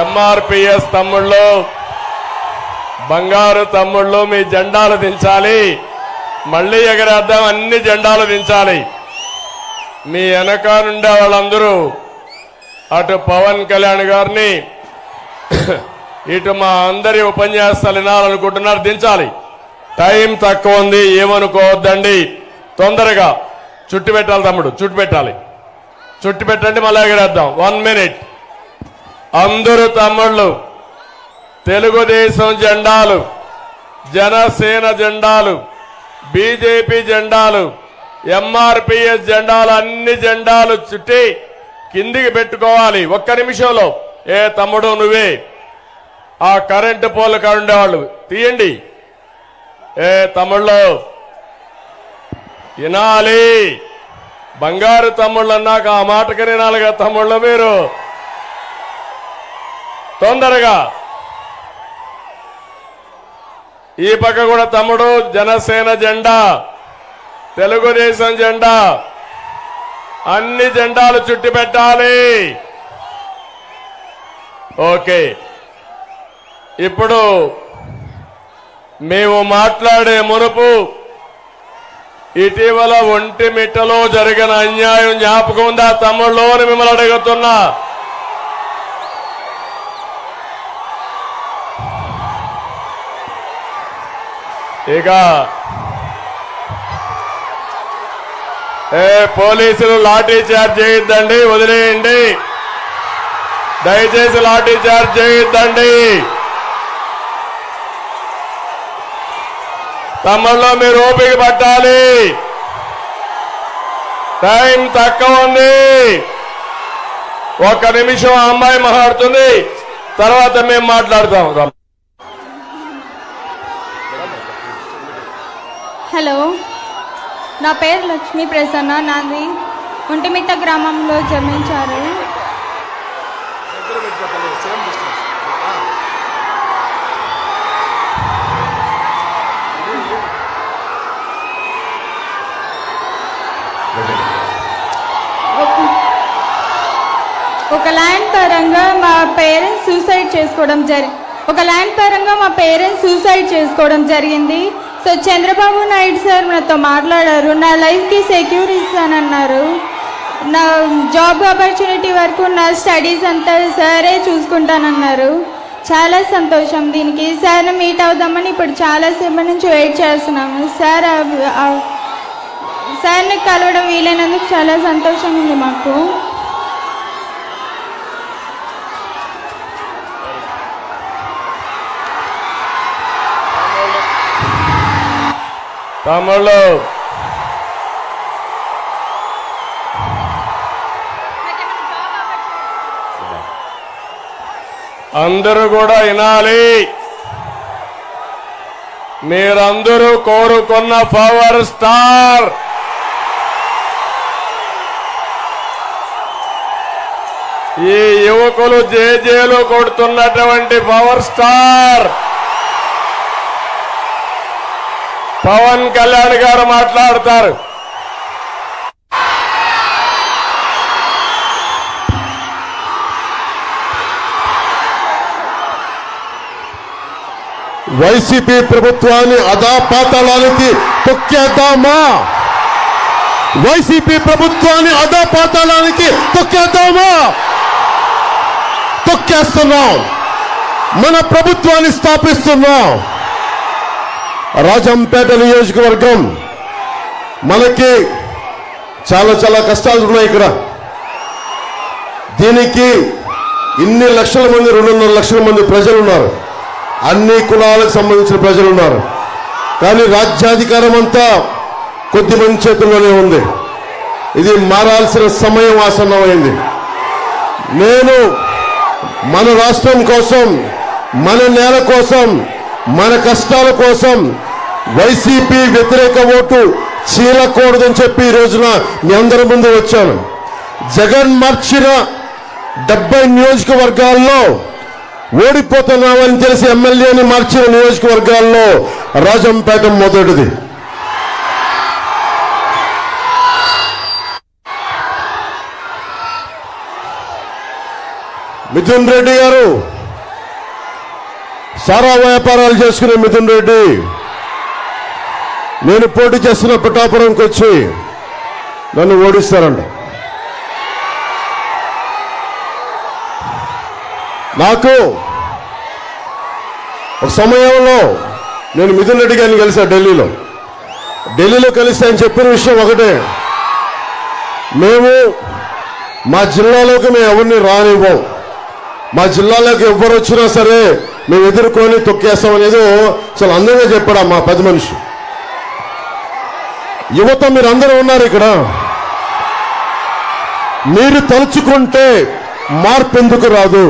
ఎంఆర్పిఎస్ తమ్ముళ్ళు బంగారు తమ్ముళ్ళు మీ జెండాలు దించాలి. మళ్ళీ ఎగరేద్దాం అన్ని జెండాలు దించాలి. మీ వెనక నుండే వాళ్ళందరూ అటు పవన్ కళ్యాణ్ గారిని ఇటు మా అందరి ఉపన్యాసాలు వినాలనుకుంటున్నారు దించాలి. టైం తక్కువ ఉంది ఏమనుకోవద్దండి. తొందరగా చుట్టు పెట్టాలి తమ్ముడు చుట్టు పెట్టాలి. చుట్టు పెట్టండి మళ్ళీ ఎగరేద్దాం. వన్ మినిట్ అందరూ తమ్ముళ్ళు తెలుగుదేశం జెండాలు జనసేన జెండాలు బీజేపీ జెండాలు ఎంఆర్పిఎస్ జెండాలు అన్ని జెండాలు చుట్టి కిందికి పెట్టుకోవాలి. ఒక్క నిమిషంలో. ఏ తమ్ముడు నువ్వే. ఆ కరెంటు పోల్ కాడ ఉండేవాళ్ళు. తీయండి. ఏ తమ్ముళ్ళు. వినాలి. బంగారు తమ్ముళ్ళు అన్నాక ఆ మాటకి వినాలిగా తమ్ముళ్ళు మీరు. తొందరగా. ఈ పక్క కూడా తమ్ముడు జనసేన జెండా తెలుగుదేశం జెండా. అన్ని జెండాలు చుట్టి పెట్టాలి. ఓకే. ఇప్పుడు మేము మాట్లాడే మునుపు ఇటీవల ఒంటిమిట్టలో జరిగిన అన్యాయం జ్ఞాపకం ఉందా తమ్ముళ్ళు అని మిమ్మల్ని అడుగుతున్నా. ఇక ఏ పోలీసులు లాఠీ చార్జ్ చేయొద్దండి వదిలేయండి. దయచేసి లాఠీ చార్జ్ చేయొద్దండి. తమలో మీరు ఓపిక పట్టాలి. టైం తక్కువ ఉంది. ఒక్క నిమిషం అమ్మాయి మాట్లాడుతుంది తర్వాత మేము మాట్లాడతాం. హలో. నా పేరు లక్ష్మీ ప్రసన్న నాది ఒంటిమిట్ట గ్రామంలో జన్మించారు. ఒక ల్యాండ్ పరంగా మా పేరెంట్స్ సూసైడ్ చేసుకోవడం జరి ఒక ల్యాండ్ పరంగా మా పేరెంట్స్ సూసైడ్ చేసుకోవడం జరిగింది. సో చంద్రబాబు నాయుడు సార్ నాతో మాట్లాడారు. నా లైఫ్కి సెక్యూర్ ఇస్తానన్నారు నా జాబ్ ఆపర్చునిటీ వరకు నా స్టడీస్ అంతా సరే చూసుకుంటానన్నారు. చాలా సంతోషం దీనికి. సార్ మీట్ అవుదామని ఇప్పుడు చాలాసేపు నుంచి వెయిట్ చేస్తున్నాము. సార్ సార్ని కలవడం వీలైనందుకు చాలా సంతోషం ఉంది మాకు. తమ్ముళ్ళు అందరూ కూడా వినాలి. మీరందరూ కోరుకున్న పవర్ స్టార్. ఈ యువకులు జేజేలు కొడుతున్నటువంటి పవర్ స్టార్. పవన్ కళ్యాణ్ గారు మాట్లాడతారు వైసీపీ ప్రభుత్వాన్ని అధాపాతాళానికి తొక్కేద్దామా వైసీపీ ప్రభుత్వాన్ని అధాపాతాళానికి తొక్కేద్దామా తొక్కేస్తున్నాం మన ప్రభుత్వాన్ని స్థాపిస్తున్నాం రాజంపేట నియోజకవర్గం మనకి చాలా చాలా కష్టాలు ఉన్నాయి ఇక్కడ. దీనికి ఇన్ని లక్షల మంది రెండున్నర లక్షల మంది ప్రజలు ఉన్నారు అన్ని కులాలకు సంబంధించిన ప్రజలు ఉన్నారు కానీ రాజ్యాధికారం అంతా కొద్ది మంది చేతుల్లోనే ఉంది. ఇది మారాల్సిన సమయం ఆసన్నమైంది. నేను మన రాష్ట్రం కోసం మన నేల కోసం మన కష్టాల కోసం వైసీపీ వ్యతిరేక ఓటు చీలకూడదని చెప్పి ఈ రోజున మీ అందరి ముందు వచ్చాను. జగన్ మార్చిన డెబ్బై నియోజకవర్గాల్లో ఓడిపోతున్నామని తెలిసి ఎమ్మెల్యేని మార్చిన నియోజకవర్గాల్లో రాజంపేట మొదటిది. మిథున్ రెడ్డి గారు సారా వ్యాపారాలు చేసుకునే మిథున్ రెడ్డి. నేను పోటీ చేస్తున్న పిఠాపురంకి వచ్చి నన్ను ఓడిస్తారండి నాకు ఒక సమయంలో నేను మిథున్ రెడ్డి గారిని కలిసా ఢిల్లీలో. ఢిల్లీలో కలిసి ఆయన చెప్పిన విషయం ఒకటే. మేము మా జిల్లాలోకి మేము ఎవరిని రానివ్వం. మా జిల్లాలోకి ఎవరు వచ్చినా సరే మేము ఎదుర్కొని తొక్కేస్తాం అనేది చాలా అందంగా చెప్పాడు మా పది మనిషి. యువత మీరు అందరూ ఉన్నారు ఇక్కడ. మీరు తలుచుకుంటే మార్పు ఎందుకు రాదు?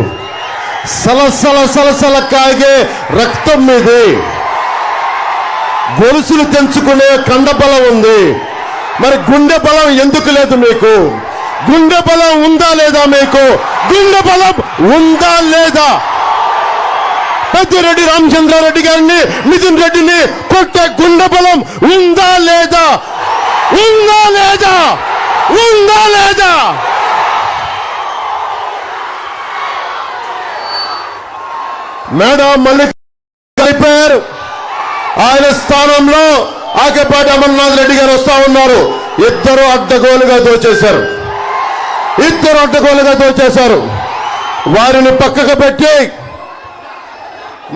సలసల సలసల కాగే రక్తం మీది. గొలుసులు తెంచుకునే కండబలం ఉంది. మరి గుండె బలం ఎందుకు లేదు మీకు? గుండె బలం ఉందా లేదా మీకు? గుండె బలం ఉందా లేదా? పెద్దిరెడ్డి రామచంద్రారెడ్డి గారిని నితిన్ రెడ్డిని కొట్టే గుండె బలం ఉందా లేదా? ఉందా లేదా? ఉందా లేదా? మేడం మళ్ళీ అయిపోయారు ఆయన స్థానంలో ఆకేపాటి అమర్నాథ్ రెడ్డి గారు వస్తా ఉన్నారు. ఇద్దరు అడ్డగోలుగా దోచేశారు. ఇద్దరు అడ్డగోలుగా దోచేశారు. వారిని పక్కకు పెట్టి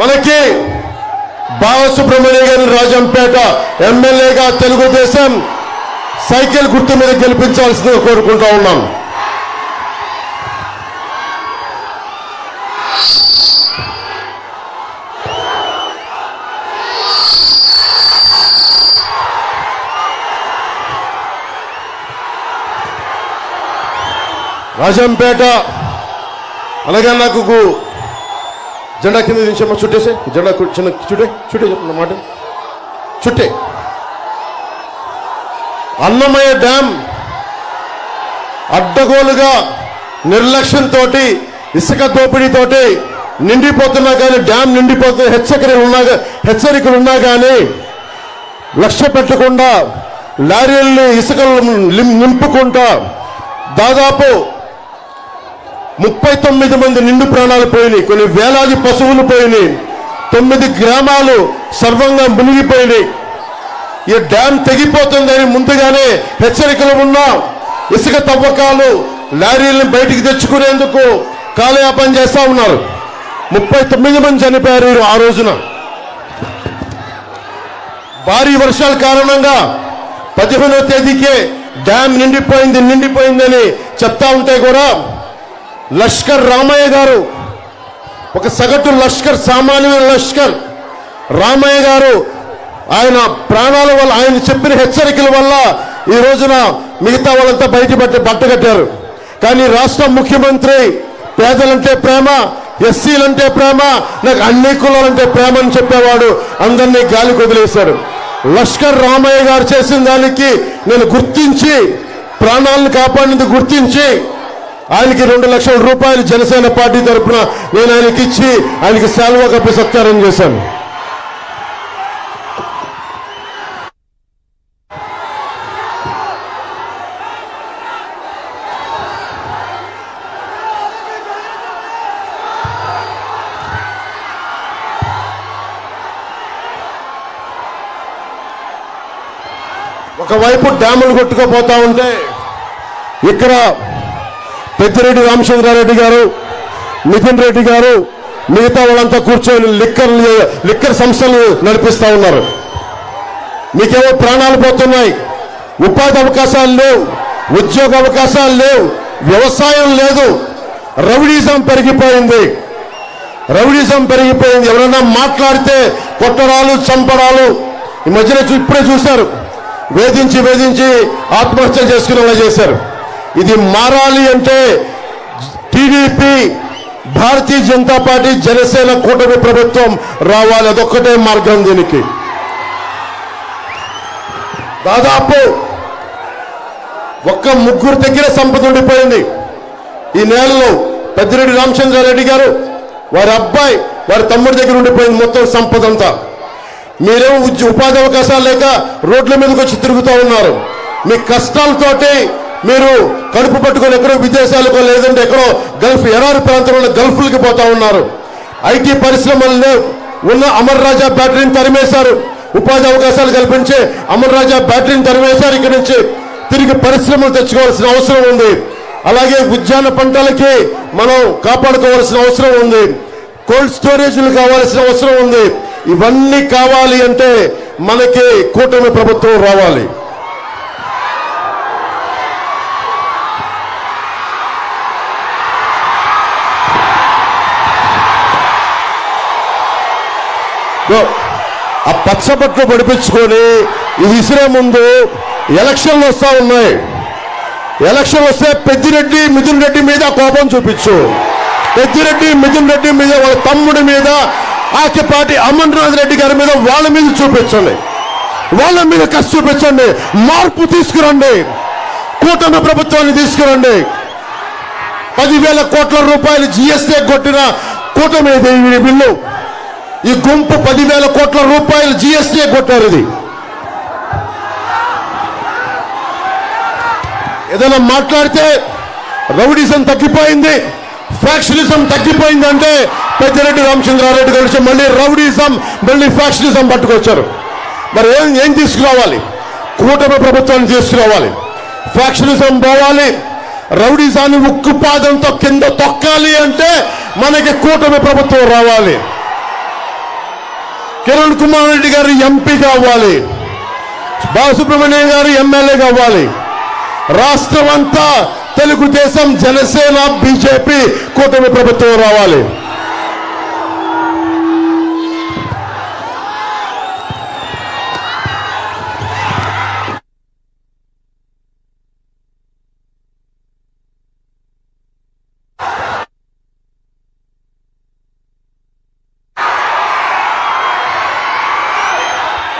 మనకి బాలసుబ్రహ్మణ్య గారి రాజంపేట ఎమ్మెల్యేగా తెలుగుదేశం సైకిల్ గుర్తు మీద గెలిపించాల్సిందిగా కోరుకుంటా ఉన్నాం. రాజంపేట అలాగే నాకు జెండా కింద దించమ్మా చుట్టేసే. జెండా చిన్న చుట్టే చుట్టే చెప్తున్న మాట. చుట్టే. అన్నమయ్య డ్యామ్ అడ్డగోలుగా నిర్లక్ష్యంతో ఇసుక దోపిడీతోటి నిండిపోతున్నా కానీ డ్యామ్ నిండిపోతున్న హెచ్చరికలు ఉన్నా హెచ్చరికలు ఉన్నా కానీ లక్ష్య పెట్టకుండా లారీల్ని ఇసుకలు నింపుకుంటా దాదాపు ముప్పై తొమ్మిది మంది నిండు ప్రాణాలు పోయినాయి. కొన్ని వేలాది పశువులు పోయినాయి. తొమ్మిది గ్రామాలు సర్వంగా మునిగిపోయినాయి. ఈ డ్యామ్ తెగిపోతుందని ముందుగానే హెచ్చరికలు ఉన్నా ఇసుక తవ్వకాలు లారీలను బయటికి తెచ్చుకునేందుకు కాలయాపన చేస్తా ఉన్నారు. ముప్పై తొమ్మిది మంది చనిపోయారు ఆ రోజున. భారీ వర్షాల కారణంగా పదిహేనో తేదీకే డ్యామ్ నిండిపోయింది నిండిపోయిందని చెప్తా ఉంటే కూడా లష్కర్ రామయ్య గారు. ఒక సగటు లష్కర్ సామాన్యమైన లష్కర్. రామయ్య గారు ఆయన ప్రాణాల వల్ల ఆయన చెప్పిన హెచ్చరికల వల్ల ఈ రోజున మిగతా వాళ్ళంతా బయటపట్టి బట్టగట్టారు కానీ రాష్ట్ర ముఖ్యమంత్రి పేదలంటే ప్రేమ ఎస్సీలంటే ప్రేమ నాకు అన్ని కులాలంటే ప్రేమ అని చెప్పేవాడు అందరినీ గాలి వదిలేశారు లష్కర్ రామయ్య గారు చేసిన దానికి నేను గుర్తించి ప్రాణాలను కాపాడినందుకు గుర్తించి ఆయనకి రెండు లక్షల రూపాయలు జనసేన పార్టీ తరఫున నేను ఆయనకి ఇచ్చి ఆయనకి సెలవు కప్పి సత్కారం చేశాను. ఒకవైపు డ్యాములు కొట్టుకుపోతా ఉంటే ఇక్కడ పెద్దిరెడ్డి రామచంద్రారెడ్డి గారు నితిన్ రెడ్డి గారు మిగతా వాళ్ళంతా కూర్చొని లిక్కర్ లిక్కర్ సంస్థలు నడిపిస్తూ ఉన్నారు. మీకేమో ప్రాణాలు పోతున్నాయి. ఉపాధి అవకాశాలు లేవు ఉద్యోగ అవకాశాలు లేవు వ్యవసాయం లేదు. రౌడీజం పెరిగిపోయింది. రౌడీజం పెరిగిపోయింది. ఎవరైనా మాట్లాడితే కొట్టడాలు చంపడాలు ఈ మధ్యన చూ- ఇప్పుడే చూశారు. వేధించి వేధించి ఆత్మహత్య చేసుకునేలా చేశారు. ఇది మారాలి అంటే టీడీపీ భారతీయ జనతా పార్టీ జనసేన కూటమి ప్రభుత్వం రావాలి. అదొక్కటే మార్గం దీనికి. దాదాపు ఒక్క ముగ్గురు దగ్గర సంపద ఉండిపోయింది. ఈ నేలలో పెద్దిరెడ్డి రామచంద్రారెడ్డి గారు వారి అబ్బాయి వారి తమ్ముడి దగ్గర ఉండిపోయింది మొత్తం సంపద అంతా మీరేమో ఉపాధి అవకాశాలు లేక రోడ్ల మీదకి వచ్చి తిరుగుతూ ఉన్నారు. మీ కష్టాలతోటి మీరు కడుపు పట్టుకొని ఎక్కడో విదేశాలకు లేదంటే ఎక్కడో గల్ఫ్ ఎరారు ప్రాంతంలో గల్ఫ్లకి పోతా ఉన్నారు. ఐటీ పరిశ్రమల్లో ఉన్న అమర్ రాజా బ్యాటరీని తరిమేశారు. ఉపాధి అవకాశాలు కల్పించే అమర్ రాజా బ్యాటరీని తరిమేశారు. ఇక్కడి నుంచి తిరిగి పరిశ్రమలు తెచ్చుకోవాల్సిన అవసరం ఉంది. అలాగే ఉద్యాన పంటలకి మనం కాపాడుకోవాల్సిన అవసరం ఉంది. కోల్డ్ స్టోరేజ్లు కావాల్సిన అవసరం ఉంది. ఇవన్నీ కావాలి అంటే మనకి కూటమి ప్రభుత్వం రావాలి. ఆ పచ్చబట్లు పడిపించుకొని ఇది విసిరే ముందు ఎలక్షన్లు వస్తా ఉన్నాయి. ఎలక్షన్ వస్తే పెద్దిరెడ్డి మిథున్ రెడ్డి మీద కోపం చూపించు. పెద్దిరెడ్డి మిథున్ రెడ్డి మీద వాళ్ళ తమ్ముడి మీద ఆకిపాటి అమర్నాథ్ రెడ్డి గారి మీద వాళ్ళ మీద చూపించండి. వాళ్ళ మీద కసి చూపించండి. మార్పు తీసుకురండి. కూటమి ప్రభుత్వాన్ని తీసుకురండి. పదివేల కోట్ల రూపాయలు జిఎస్టీ కొట్టిన కూటమి బిల్లు. ఈ గుంపు పదివేల కోట్ల రూపాయలు జిఎస్టీ కొట్టారు ఇది? ఏదైనా మాట్లాడితే రౌడీజం తగ్గిపోయింది ఫ్యాక్షనిజం తగ్గిపోయింది అంటే పెద్దిరెడ్డి రామచంద్రారెడ్డి కలిసి మళ్ళీ రౌడీజం మళ్ళీ ఫ్యాక్షనిజం పట్టుకొచ్చారు. మరి ఏం ఏం తీసుకురావాలి? కూటమి ప్రభుత్వాన్ని తీసుకురావాలి. ఫ్యాక్షనిజం పోవాలి రౌడీజాన్ని ఉక్కు పాదంతో కింద తొక్కాలి అంటే మనకి కూటమి ప్రభుత్వం రావాలి. కిరణ్ కుమార్ రెడ్డి గారు ఎంపీ కావాలి బాలసుబ్రహ్మణ్యం గారు ఎమ్మెల్యే కావాలి రాష్ట్రం అంతా తెలుగుదేశం జనసేన బీజేపీ కూటమి ప్రభుత్వం రావాలి.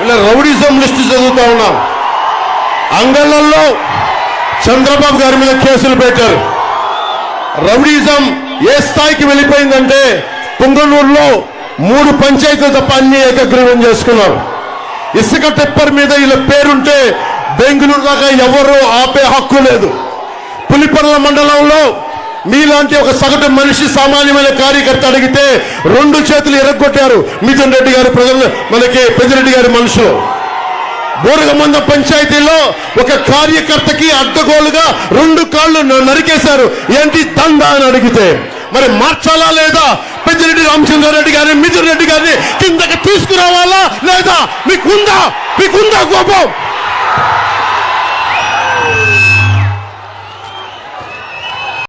ఇలా రౌడీజం లిస్టు చదువుతా ఉన్నాం. అంగళ్ళల్లో చంద్రబాబు గారి మీద కేసులు పెట్టారు. రౌడీజం ఏ స్థాయికి వెళ్ళిపోయిందంటే పుంగనూరులో మూడు పంచాయతీలు తప్ప అన్ని ఏకగ్రీవం చేసుకున్నారు. ఇసుక టెప్పర్ మీద ఇలా పేరుంటే బెంగళూరు దాకా ఎవరు ఆపే హక్కు లేదు. పులిపర్ల మండలంలో మీలాంటి ఒక సగటు మనిషి సామాన్యమైన కార్యకర్త అడిగితే రెండు చేతులు ఎరగొట్టారు. మిథున్ రెడ్డి గారి ప్రజలు మనకి పెద్దిరెడ్డి గారి మనుషులు. బోరగమంద పంచాయతీలో ఒక కార్యకర్తకి అడ్డగోలుగా రెండు కాళ్ళు నరికేశారు. ఏంటి దందా అని అడిగితే మరి మార్చాలా లేదా? పెద్దిరెడ్డి రామచంద్రారెడ్డి గారిని మిథున్ రెడ్డి గారిని కిందకి తీసుకురావాలా లేదా? మీకుందా? మీకుందా కోపం?